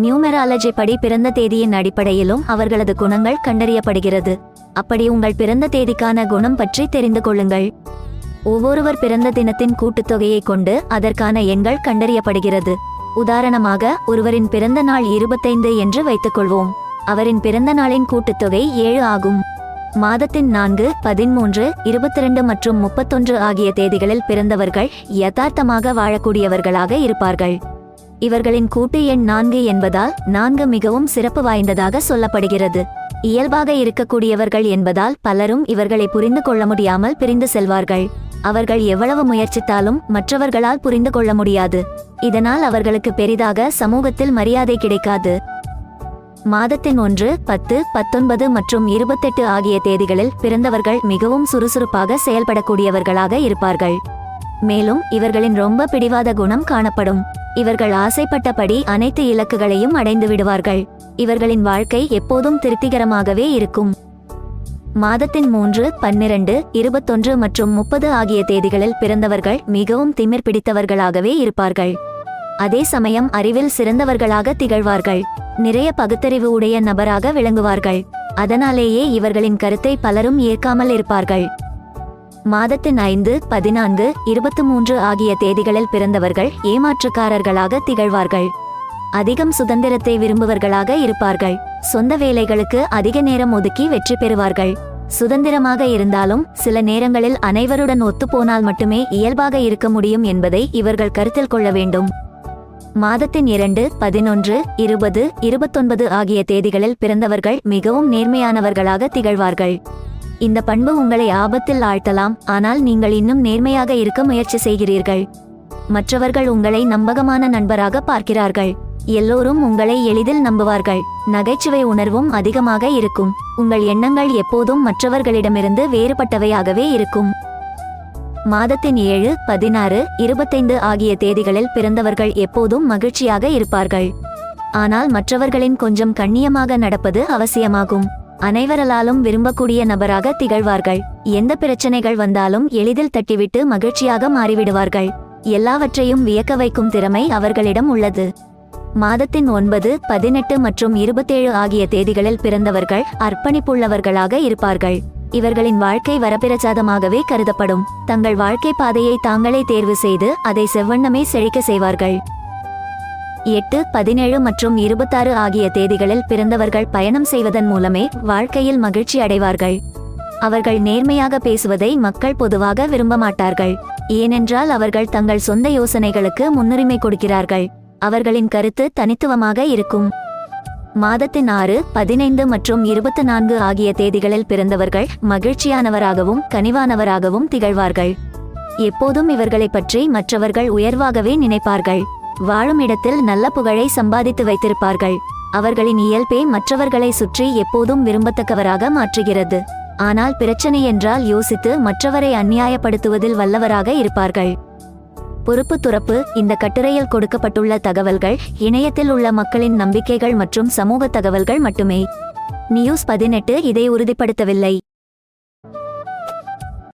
நியூமெராலஜி படி பிறந்த தேதியின் அடிப்படையிலும் அவர்களது குணங்கள் கண்டறியப்படுகிறது. அப்படி உங்கள் பிறந்த தேதிக்கான குணம் பற்றி தெரிந்து கொள்ளுங்கள். ஒவ்வொருவர் பிறந்த தினத்தின் கூட்டுத்தொகையை கொண்டு அதற்கான எண்கள் கண்டறியப்படுகிறது. உதாரணமாக ஒருவரின் பிறந்த நாள் இருபத்தைந்து என்று வைத்துக்கொள்வோம். அவரின் பிறந்த நாளின் கூட்டுத்தொகை ஏழு ஆகும். மாதத்தின் நான்கு பதிமூன்று இருபத்தி ரெண்டு மற்றும் முப்பத்தொன்று ஆகிய தேதிகளில் பிறந்தவர்கள் யதார்த்தமாக வாழக்கூடியவர்களாக இருப்பார்கள். இவர்களின் கூட்டு எண் நான்கு என்பதால் நான்கு மிகவும் சிறப்பு வாய்ந்ததாக சொல்லப்படுகிறது. இயல்பாக இருக்கக்கூடியவர்கள் என்பதால் பலரும் இவர்களை புரிந்து கொள்ள முடியாமல் பிரிந்து செல்வார்கள். அவர்கள் எவ்வளவு முயற்சித்தாலும் மற்றவர்களால் புரிந்து கொள்ள முடியாது. இதனால் அவர்களுக்கு பெரிதாக சமூகத்தில் மரியாதை கிடைக்காது. மாதத்தின் ஒன்று பத்து பத்தொன்பது மற்றும் இருபத்தெட்டு ஆகிய தேதிகளில் பிறந்தவர்கள் மிகவும் சுறுசுறுப்பாக செயல்படக்கூடியவர்களாக இருப்பார்கள். மேலும் இவர்களின் ரொம்ப பிடிவாத குணம் காணப்படும். இவர்கள் ஆசைப்பட்டபடி அனைத்து இலக்குகளையும் அடைந்து விடுவார்கள். இவர்களின் வாழ்க்கை எப்போதும் திருப்திகரமாகவே இருக்கும். மாதத்தின் மூன்று பன்னிரண்டு இருபத்தொன்று மற்றும் முப்பது ஆகிய தேதிகளில் பிறந்தவர்கள் மிகவும் திமிர் பிடித்தவர்களாகவே இருப்பார்கள். அதே சமயம் அறிவில் சிறந்தவர்களாக திகழ்வார்கள். நிறைய பகுத்தறிவு உடைய நபராக விளங்குவார்கள். அதனாலேயே இவர்களின் கருத்தை பலரும் ஏற்காமல் இருப்பார்கள். மாதத்தின் ஐந்து பதினான்கு இருபத்தி மூன்று ஆகிய தேதிகளில் பிறந்தவர்கள் ஏமாற்றுக்காரர்களாக திகழ்வார்கள். அதிகம் சுதந்திரத்தை விரும்புவர்களாக இருப்பார்கள். சொந்த வேலைகளுக்கு அதிக நேரம் ஒதுக்கி வெற்றி பெறுவார்கள். சுதந்திரமாக இருந்தாலும் சில நேரங்களில் அனைவருடன் ஒத்துப்போனால் மட்டுமே இயல்பாக இருக்க முடியும் என்பதை இவர்கள் கருத்தில் கொள்ள வேண்டும். மாதத்தின் இரண்டு பதினொன்று இருபது இருபத்தொன்பது ஆகிய தேதிகளில் பிறந்தவர்கள் மிகவும் நேர்மையானவர்களாக திகழ்வார்கள். இந்த பண்பு உங்களை ஆபத்தில் ஆழ்த்தலாம். ஆனால் நீங்கள் இன்னும் நேர்மையாக இருக்க முயற்சி செய்கிறீர்கள். மற்றவர்கள் உங்களை நம்பகமான நண்பராக பார்க்கிறார்கள். எல்லோரும் உங்களை எளிதில் நம்புவார்கள். நகைச்சுவை உணர்வும் அதிகமாக இருக்கும். உங்கள் எண்ணங்கள் எப்போதும் மற்றவர்களிடமிருந்து வேறுபட்டவையாகவே இருக்கும். மாதத்தின் ஏழு பதினாறு இருபத்தைந்து ஆகிய தேதிகளில் பிறந்தவர்கள் எப்போதும் மகிழ்ச்சியாக இருப்பார்கள். ஆனால் மற்றவர்களின் கொஞ்சம் கண்ணியமாக நடப்பது அவசியமாகும். அனைவரலாலும் விரும்பக்கூடிய நபராக திகழ்வார்கள். எந்த பிரச்சனைகள் வந்தாலும் எளிதில் தட்டிவிட்டு மகிழ்ச்சியாக மாறிவிடுவார்கள். எல்லாவற்றையும் வியக்க வைக்கும் திறமை அவர்களிடம் உள்ளது. மாதத்தின் ஒன்பது பதினெட்டு மற்றும் இருபத்தேழு ஆகிய தேதிகளில் பிறந்தவர்கள் அர்ப்பணிப்புள்ளவர்களாக இருப்பார்கள். இவர்களின் வாழ்க்கை வரப்பிரசாதமாகவே கருதப்படும். தங்கள் வாழ்க்கை பாதையை தாங்களே தேர்வு செய்து அதை செவ்வண்ணமே செழிக்க செய்வார்கள். எட்டு பதினேழு மற்றும் இருபத்தாறு ஆகிய தேதிகளில் பிறந்தவர்கள் பயணம் செய்வதன் மூலமே வாழ்க்கையில் மகிழ்ச்சி அடைவார்கள். அவர்கள் நேர்மையாக பேசுவதை மக்கள் பொதுவாக விரும்ப மாட்டார்கள். ஏனென்றால் அவர்கள் தங்கள் சொந்த யோசனைகளுக்கு முன்னுரிமை கொடுக்கிறார்கள். அவர்களின் கருத்து தனித்துவமாக இருக்கும். மாதத்தின் ஆறு பதினைந்து மற்றும் இருபத்தி நான்கு ஆகிய தேதிகளில் பிறந்தவர்கள் மகிழ்ச்சியானவராகவும் கனிவானவராகவும் திகழ்வார்கள். எப்போதும் இவர்களை பற்றி மற்றவர்கள் உயர்வாகவே நினைப்பார்கள். வாழும் இடத்தில் நல்ல புகழை சம்பாதித்து வைத்திருப்பார்கள். அவர்களின் இயல்பே மற்றவர்களை சுற்றி எப்போதும் விரும்பத்தக்கவராக மாற்றுகிறது. ஆனால் பிரச்சனை என்றால் யோசித்து மற்றவரை அந்நியாயப்படுத்துவதில் வல்லவராக இருப்பார்கள். பொறுப்பு துறப்பு இந்த கட்டுரையில் கொடுக்கப்பட்டுள்ள தகவல்கள் இணையத்தில் உள்ள மக்களின் நம்பிக்கைகள் மற்றும் சமூக தகவல்கள் மட்டுமே. நியூஸ் பதினெட்டு இதை உறுதிப்படுத்தவில்லை.